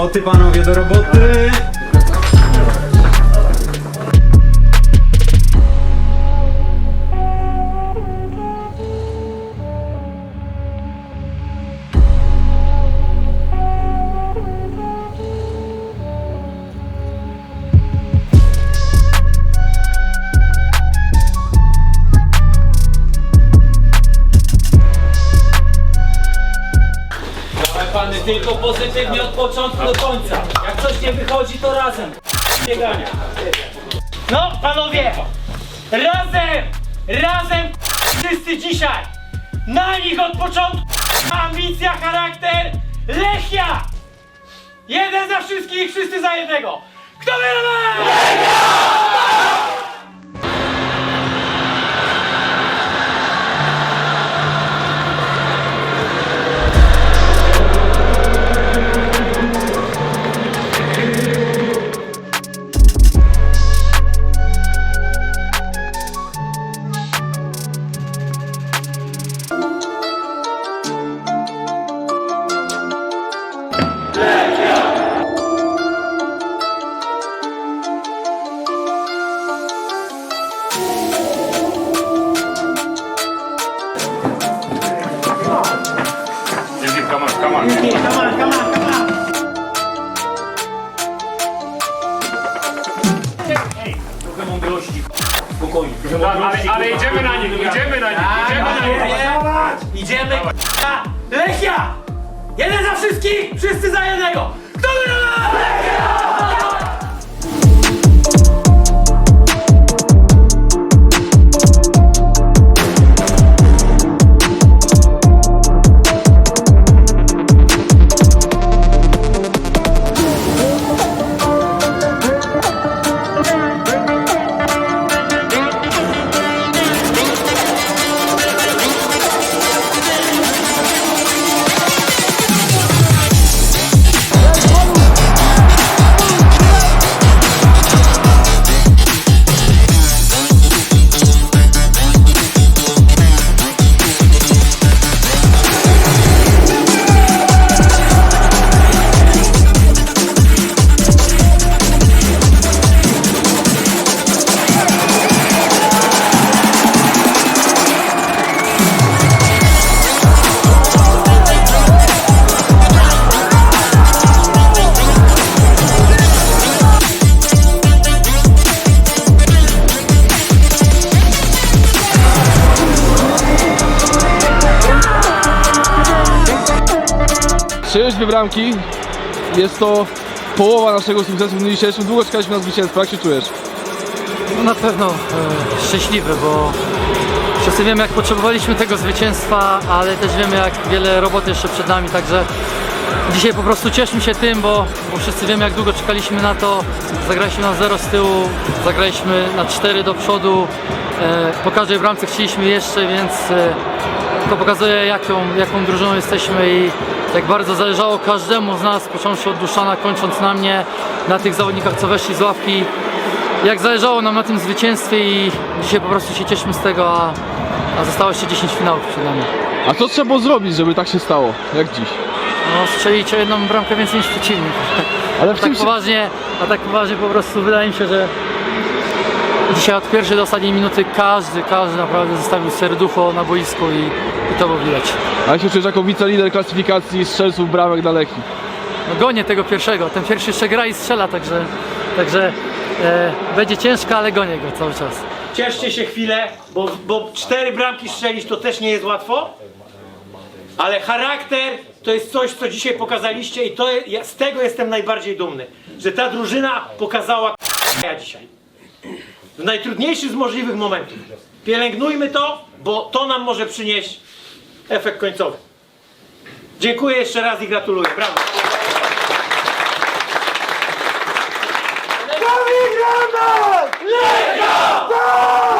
roboty, panowie, do roboty! Pany, tylko pozytywnie od początku do końca. Jak coś nie wychodzi, to razem. Biegania. No, panowie! Razem! Razem! Wszyscy dzisiaj! Na nich od początku! Ambicja, charakter! Lechia! Jeden za wszystkich, wszyscy za jednego! Kto wyrowa? On, on. Come on, come on, come on! Ej, trochę mądrości. Spokojnie. trochę ale, mądrości, ale kurwa. idziemy na nich, idziemy na nich, idziemy na nich. Idziemy, k***a! Lechia! Jeden za wszystkich, wszyscy za jednego! Kto wygrał? Strzeliłeś dwie bramki. Jest to połowa naszego sukcesu w dniu dzisiejszym. Długo czekaliśmy na zwycięstwo. Jak się czujesz? No na pewno e, szczęśliwy, bo wszyscy wiemy jak potrzebowaliśmy tego zwycięstwa, ale też wiemy jak wiele roboty jeszcze przed nami, także dzisiaj po prostu cieszmy się tym, bo, bo wszyscy wiemy jak długo czekaliśmy na to. Zagraliśmy na 0 z tyłu, zagraliśmy na 4 do przodu, e, po każdej bramce chcieliśmy jeszcze, więc e, to pokazuje jaką, jaką drużyną jesteśmy i jak bardzo zależało każdemu z nas, począwszy od Duszana, kończąc na mnie, na tych zawodnikach co weszli z ławki jak zależało nam na tym zwycięstwie i dzisiaj po prostu się cieszymy z tego, a, a zostało jeszcze 10 finałów przed nami. A co trzeba było zrobić, żeby tak się stało? Jak dziś? No strzelić o jedną bramkę więcej niż przeciwnik. Ale w tak tym się... poważnie, a tak poważnie po prostu wydaje mi się, że dzisiaj od pierwszej do ostatniej minuty każdy, każdy naprawdę zostawił serducho na boisku i to było widać. A się wicelider klasyfikacji strzelców bramek dla Lechii? No gonię tego pierwszego, ten pierwszy jeszcze gra i strzela, także, także e, będzie ciężko, ale gonię go cały czas. Cieszcie się chwilę, bo, bo cztery bramki strzelić to też nie jest łatwo. Ale charakter to jest coś, co dzisiaj pokazaliście i to ja z tego jestem najbardziej dumny. Że ta drużyna pokazała ja dzisiaj. W najtrudniejszy z możliwych momentów. Pielęgnujmy to, bo to nam może przynieść efekt końcowy. Dziękuję jeszcze raz i gratuluję. Brawo. Kamil Granat! Lego!